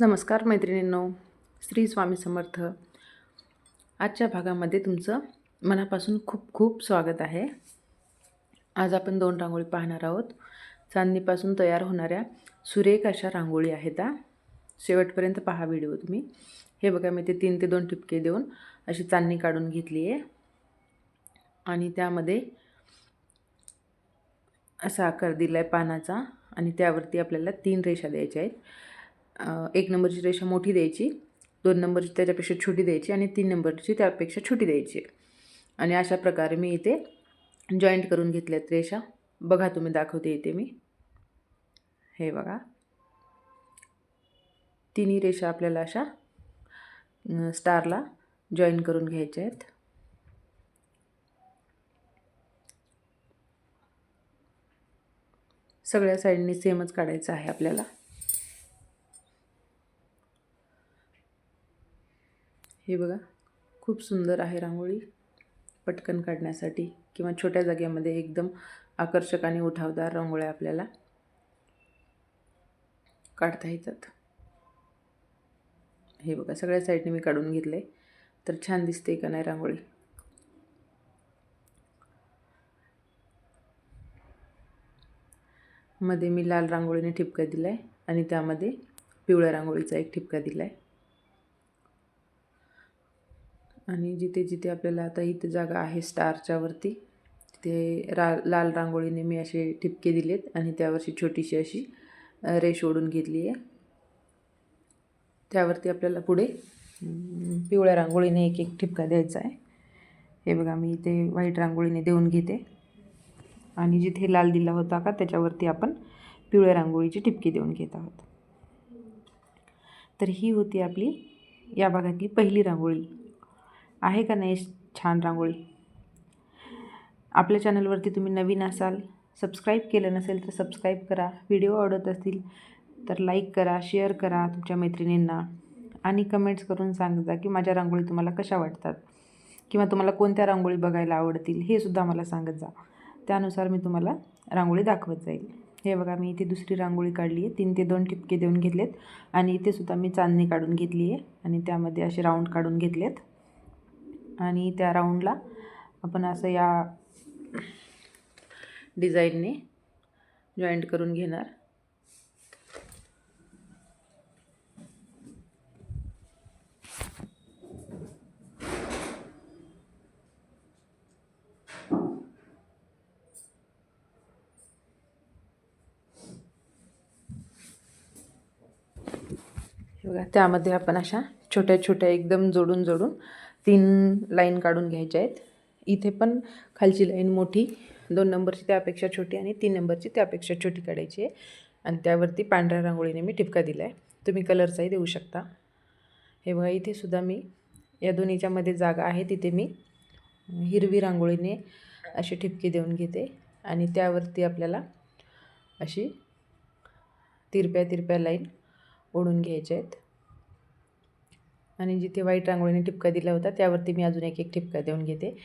नमस्कार मैत्रिणींनो श्री स्वामी समर्थ. आजच्या भागामध्ये तुमचं मनापासून खूप खूप स्वागत आहे. आज आपण दोन रांगोळी पाहणार आहोत. चांदणीपासून तयार होणाऱ्या सुरेख अशा रांगोळी आहेत शेवटपर्यंत पहा व्हिडिओ तुम्ही. हे बघा मी ते तीन ते दोन टिपके देऊन अशी चांदणी काढून घेतली आहे. आणि त्यामध्ये असा आकार दिला आहे पानाचा आणि त्यावरती आपल्याला तीन रेषा द्यायच्या आहेत. एक नंबरची रेषा मोठी द्यायची दोन नंबरची त्याच्यापेक्षा छोटी द्यायची आणि तीन नंबरची त्यापेक्षा छोटी द्यायची. आणि अशा प्रकारे मी इथे जॉईंट करून घेतल्यात रेषा. बघा तुम्ही दाखवते इथे मी. हे बघा. तिन्ही रेषा आपल्याला अशा स्टारला जॉईन करून घ्यायच्या आहेत. सगळ्या साईडनी सेमच काढायचं आहे आपल्याला. हे बघा खूप सुंदर आहे रांगोळी पटकन काढण्यासाठी किंवा छोट्या जागेमध्ये एकदम आकर्षक आणि उठावदार रांगोळ्या आपल्याला काढता येतात. हे बघा सगळ्या साईडने मी काढून घेतले तर छान दिसते का नाही रांगोळी? मध्ये मी लाल रांगोळीने ठिपका दिला आहे आणि त्यामध्ये पिवळ्या रांगोळीचा एक ठिपका दिला आहे आणि जिथे जिथे आपल्याला आता इथे जागा आहे स्टारच्यावरती तिथे रा लाल रांगोळीने मी असे ठिपके दिलेत आणि त्यावरची छोटीशी अशी रेष ओढून घेतली आहे. त्यावरती आपल्याला पुढे पिवळ्या रांगोळीने एक एक ठिपका द्यायचा आहे. हे बघा मी इथे व्हाईट रांगोळीने देऊन घेते. आणि जिथे लाल दिला होता का त्याच्यावरती आपण पिवळ्या रांगोळीची ठिपकी देऊन घेत आहोत. तर ही होती आपली या भागातली पहिली रांगोळी. आहे का नाही छान रांगोळी? आपल्या चॅनलवरती तुम्ही नवीन असाल सबस्क्राईब केलं नसेल तर सबस्क्राईब करा. व्हिडिओ आवडत असतील तर लाईक करा शेअर करा तुमच्या मैत्रिणींना आणि कमेंट्स करून सांगा की माझ्या रांगोळी तुम्हाला कशा वाटतात किंवा तुम्हाला कोणत्या रांगोळी बघायला आवडतील हे सुद्धा मला सांगत जा. त्यानुसार मी तुम्हाला रांगोळी दाखवत जाईल. हे बघा मी इथे दुसरी रांगोळी काढली आहे. तीन ते दोन टिपके देऊन घेतलेत आणि इथे सुद्धा मी चांदणी काढून घेतली आहे आणि त्यामध्ये असे राऊंड काढून घेतलेत. आणि त्या राऊंडला आपण असं या डिझाईनने जॉईंट करून घेणार. बघा त्यामध्ये आपण अशा छोट्या छोट्या एकदम जोडून जोडून तीन लाईन काढून घ्यायच्या आहेत. इथे पण खालची लाईन मोठी दोन नंबरची त्यापेक्षा छोटी आणि तीन नंबरची त्यापेक्षा छोटी काढायची आहे. आणि त्यावरती पांढऱ्या रांगोळीने मी ठिपका दिला आहे तुम्ही कलरचाही देऊ शकता. हे बघा इथे सुद्धा मी या दोन्हीच्यामध्ये जागा आहे तिथे मी हिरवी रांगोळीने अशी ठिपके देऊन घेते. आणि त्यावरती आपल्याला अशी तिरप्या तिरप्या लाईन ओढून घ्यायच्या आहेत. आणि जिथे वाईट रांगोळीने टिपका दिला होता त्यावरती मी अजून एक एक ठिपका देऊन घेते.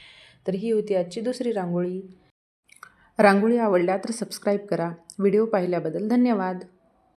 तर ही होती आजची दुसरी रांगोळी. रांगोळी आवडल्या तर सबस्क्राईब करा. व्हिडिओ पाहिल्याबद्दल धन्यवाद.